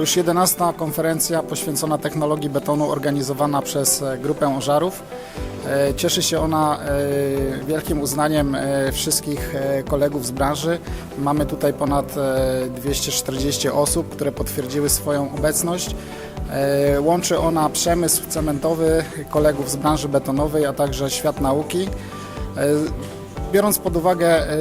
już 11 konferencja poświęcona technologii betonu organizowana przez e, grupę Ożarów. E, Cieszy się ona e, wielkim uznaniem wszystkich kolegów z branży. Mamy tutaj ponad e, 240 osób, które potwierdziły swoją obecność. Łączy ona przemysł cementowy kolegów z branży betonowej, a także świat nauki. Biorąc pod uwagę e,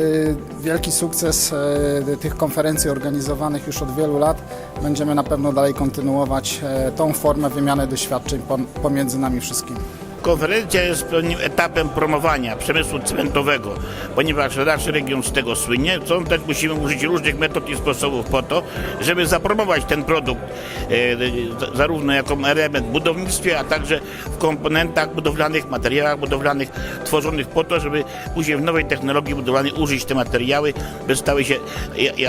wielki sukces e, tych konferencji organizowanych już od wielu lat, będziemy na pewno dalej kontynuować e, tą formę wymiany doświadczeń pom- pomiędzy nami wszystkimi. Konferencja jest pewnym etapem promowania przemysłu cementowego, ponieważ nasz region z tego słynie. Stąd też musimy użyć różnych metod i sposobów po to, żeby zapromować ten produkt e, za- zarówno jako element w budownictwie, a także w komponentach budowlanych, materiałach budowlanych tworzonych po to, żeby później w nowej technologii budowlanej użyć te materiały, by stały się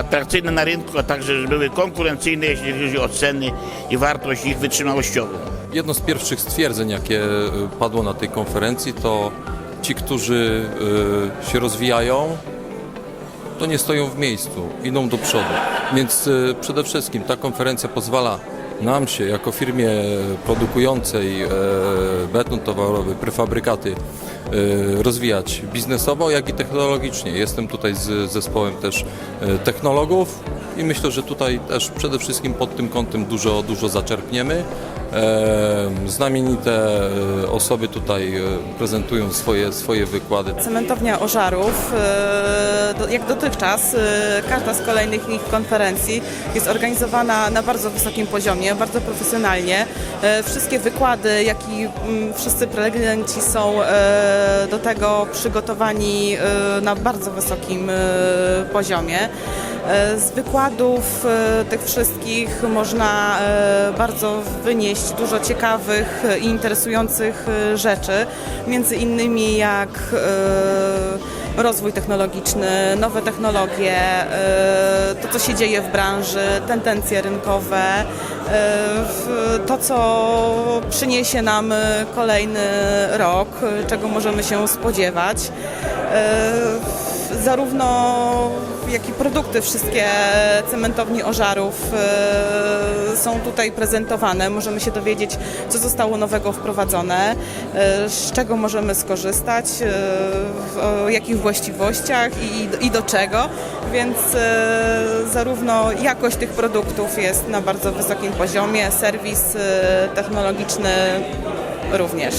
atrakcyjne na rynku, a także żeby były konkurencyjne, jeśli chodzi o ceny i wartość ich wytrzymałościową. Jedno z pierwszych stwierdzeń, jakie y, padło na tej konferencji, to ci, którzy y, się rozwijają, to nie stoją w miejscu, idą do przodu. Więc y, przede wszystkim ta konferencja pozwala nam się, jako firmie produkującej e, beton towarowy, prefabrykaty, e, rozwijać biznesowo, jak i technologicznie. Jestem tutaj z zespołem też e, technologów i myślę, że tutaj też przede wszystkim pod tym kątem dużo, dużo zaczerpniemy. Znamienite e, osoby tutaj e, prezentują swoje, swoje wykłady. Cementownia Ożarów, e, jak dotychczas, każda z kolejnych ich konferencji jest organizowana na bardzo wysokim poziomie, bardzo profesjonalnie. E, Wszystkie wykłady, jak i mm, wszyscy prelegenci są e, do tego przygotowani e, na bardzo wysokim poziomie. Z wykładów tych wszystkich można bardzo wynieść dużo ciekawych i interesujących rzeczy, między innymi jak rozwój technologiczny, nowe technologie, e, to co się dzieje w branży, tendencje rynkowe, w- to co przyniesie nam kolejny rok, czego możemy się spodziewać. Zarówno jak i produkty wszystkie cementowni Ożarów e, są tutaj prezentowane. Możemy się dowiedzieć, co zostało nowego wprowadzone, e, z czego możemy skorzystać, e, o jakich właściwościach i, do czego. Więc zarówno jakość tych produktów jest na bardzo wysokim poziomie, serwis technologiczny również.